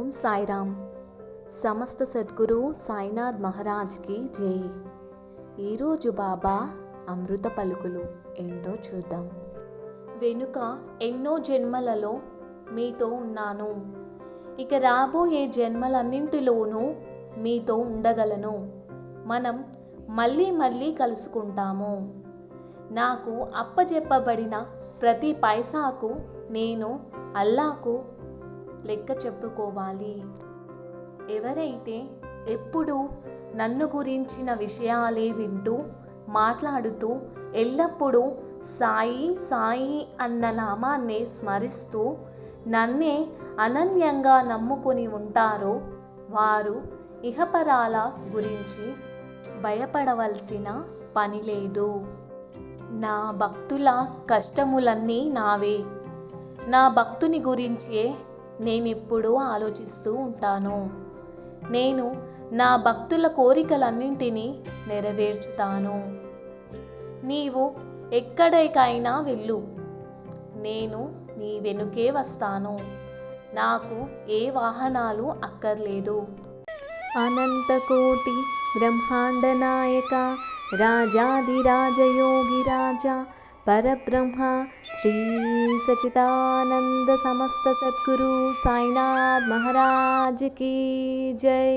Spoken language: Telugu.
ఓం సాయిరామ్. సమస్త సద్గురు సాయినాథ్ మహారాజ్కి జై. ఈరోజు బాబా అమృత పలుకులు ఏంటో చూద్దాం. వెనుక ఎన్నో జన్మలలో మీతో ఉన్నాను. ఇక రాబోయే జన్మలన్నింటిలోనూ మీతో ఉండగలను. మనం మళ్ళీ మళ్ళీ కలుసుకుంటాము. నాకు అప్పజెప్పబడిన ప్రతి పైసాకు నేను అల్లాకు లెక్క చెప్పుకోవాలి. ఎవరైతే ఎప్పుడు నన్ను గురించిన విషయాలే వింటూ మాట్లాడుతూ ఎల్లప్పుడూ సాయి సాయి అన్న నామాన్ని స్మరిస్తూ నన్నే అనన్యంగా నమ్ముకొని ఉంటారో వారు ఇహపరాల గురించి భయపడవలసిన పని లేదు. నా భక్తుల కష్టములన్నీ నావే. నా భక్తుని గురించే నేనెప్పుడూ ఆలోచిస్తూ ఉంటాను. నేను నా భక్తుల కోరికలన్నింటినీ నెరవేర్చుతాను. నీవు ఎక్కడికైనా వెళ్ళు. నేను నీ వెనుకే వస్తాను. నాకు ఏ వాహనాలు అక్కర్లేదు. అనంతకోటి బ్రహ్మాండ నాయక రాజాదిరాజయోగిరాజ పరబ్రహ్మ శ్రీ సచిదానంద సమస్త సద్గురు సాయినాథ్ మహారాజ్ కీ జై.